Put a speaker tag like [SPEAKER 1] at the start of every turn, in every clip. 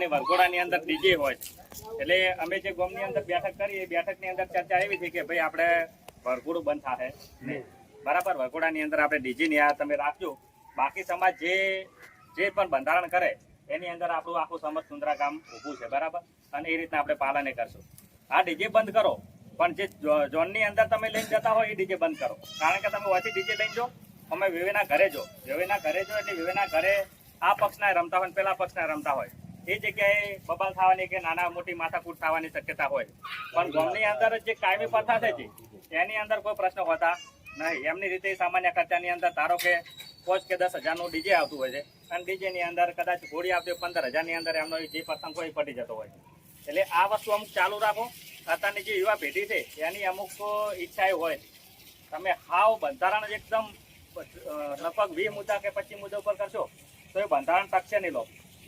[SPEAKER 1] અને વરઘોડાની અંદર ડીજે હોય એટલે અમે જે ગામની અંદર બેઠક કરી, એ બેઠકની અંદર ચર્ચા એવી થઈ કે ભાઈ આપણે વરઘોડું બંધ થશે બરાબર, વરઘોડાની અંદર આપણે ડીજેની આ તમે રાખજો. બાકી સમાજ જે જે પણ બંધારણ કરે, એની અંદર આપણું આખું સમજ સુંદરા ગામ ઊભું છે, બરાબર? અને એ રીતના આપણે પાલન કરશું. આ ડીજે બંધ કરો, પણ જે ઝોનની અંદર તમે લઈને જતા હોય એ ડીજે બંધ કરો. કારણ કે તમે ઓછી ડીજે લઈને જો, અમે વિવેના ઘરે જો. વિવેના ઘરે જો એટલે વિવેના ઘરે આ પક્ષના રમતા હોય પેલા પક્ષના રમતા હોય. એ જગ્યાએ બબાલ થવાની કે નાના મોટી માથાકૂટ થવાની શક્યતા હોય. પણ ગામની અંદર જે કાયમી પ્રથા છે એની અંદર કોઈ પ્રશ્ન હોતા નહીં. એમની રીતે સામાન્ય ખર્ચાની અંદર ધારો કે પાંચ કે દસ હજારનું ડીજે આવતું હોય છે, અને ડીજેની અંદર કદાચ ઘોડી આવતી પંદર હજારની અંદર એમનો જે પ્રસંગ હોય પટી જતો હોય. એટલે આ વસ્તુ અમુક ચાલુ રાખો. અત્યારની જે યુવા પેઢી છે, એની અમુક ઈચ્છાઓ હોય. તમે હાવ બંધારણ એકદમ લગભગ વી મુદ્દા કે પચીસ મુદ્દા ઉપર કરશો, તો એ બંધારણ ટકશે નહીં લો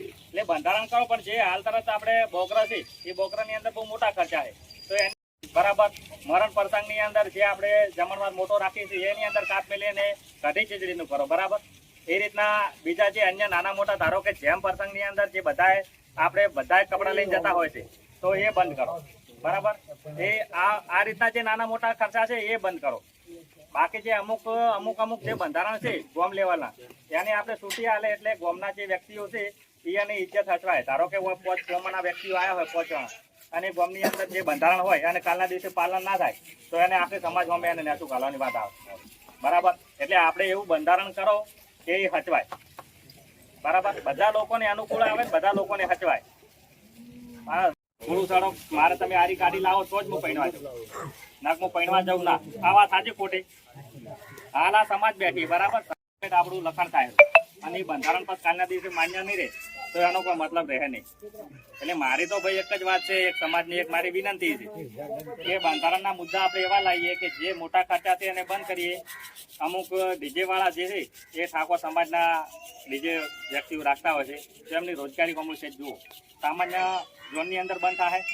[SPEAKER 1] એટલે બંધારણ કરો પણ જે હાલ તરત આપણે બોકરા છે, એ બોકરાની અંદર બહુ મોટા ખર્ચા છે. તો એની બરાબર મરણ પ્રસંગની અંદર જે આપણે જમણવાર મોટો રાખીએ છીએ, એની અંદર કાપ મેલીને કઢી ખીચડીનું કરો, બરાબર? એ રીતના બીજા જે અન્ય નાના મોટા ધારો કે જેમ પ્રસંગની અંદર જે બધાએ આપણે બધાએ કપડાં લઈને જતા હોય છે, તો એ બંધ કરો, બરાબર? એ આ આ રીતના જે નાના મોટા ખર્ચા છે, એ બંધ કરો. બાકી જે અમુક અમુક અમુક જે બંધારણ છે ગોમ લેવલના એને આપણે છૂટી આલે એટલે ગોમના જે વ્યક્તિઓ છે એ ઇજ્જત હસવાય ધારો કે પોચ ગોમના વ્યક્તિઓ આવ્યા હોય, પોચ અને ગોમની અંદર જે બંધારણ હોય, અને કાલના દિવસે પાલન ના થાય, તો એને આખી સમાજમાં એને નેસું ગાલવાની વાત આવે. બરાબર? એટલે આપણે એવું બંધારણ કરો કે એ હચવાય. બરાબર? બધા લોકોને અનુકૂળ આવે, બધા લોકોને હચવાય. થોડું સારો, મારે તમે આરી કાઢી લાવો, તો જ હું પહેણવા જાઉં. નાક હું પહેણવા જાઉં, ના. આ સાચી ખોટી. હાલ આ સમાજ બેઠી, બરાબર? આપણું લખાણ થાય. અને એ બંધારણ પદ કાલના દિવસે માન્ય નહીં રહે, તો એનો કોઈ મતલબ રહે નહીં. એટલે મારી તો ભાઈ એક જ વાત છે, એક સમાજની એક મારી વિનંતી છે. કે બંધારણના મુદ્દા આપણે એવા લાવીએ કે જે મોટા ખર્ચા છે એને બંધ કરીએ. અમુક ડીજે વાળા જે છે, એ ઠાકોર સમાજના ડીજે વ્યક્તિઓ રાખતા હોય છે. તો એમની રોજગારી કમળ છે, જુઓ. સામાન્ય ઝોનની અંદર બંધ થાય.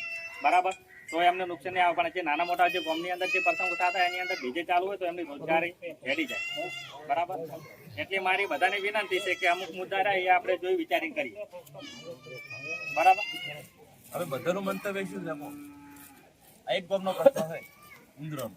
[SPEAKER 1] બરાબર? તો એમને નુકસાન નહીં આવે પણ જે નાના મોટા જે ગામની અંદર જે પ્રસંગો થતા એની અંદર ડીજે ચાલુ હોય તો એમની રોજગારી હેડી જાય. બરાબર? એટલે મારી બધાને વિનંતી છે કે અમુક મુદ્દા રહે એ આપણે જોઈ વિચારી કરીએ. બરાબર?
[SPEAKER 2] હવે બધાનું મંતવ્ય શું છે આ એક ગામનો પ્રશ્ન છે ઉંદરોનો.